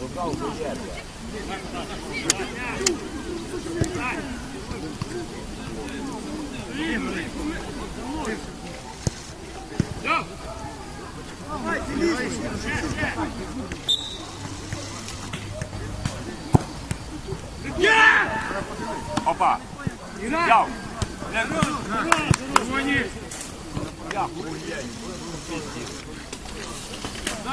Рука убежит. Опа! Яв! Звони! Я, хуя, не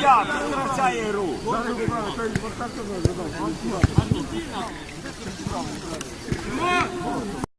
я прекращаю игру.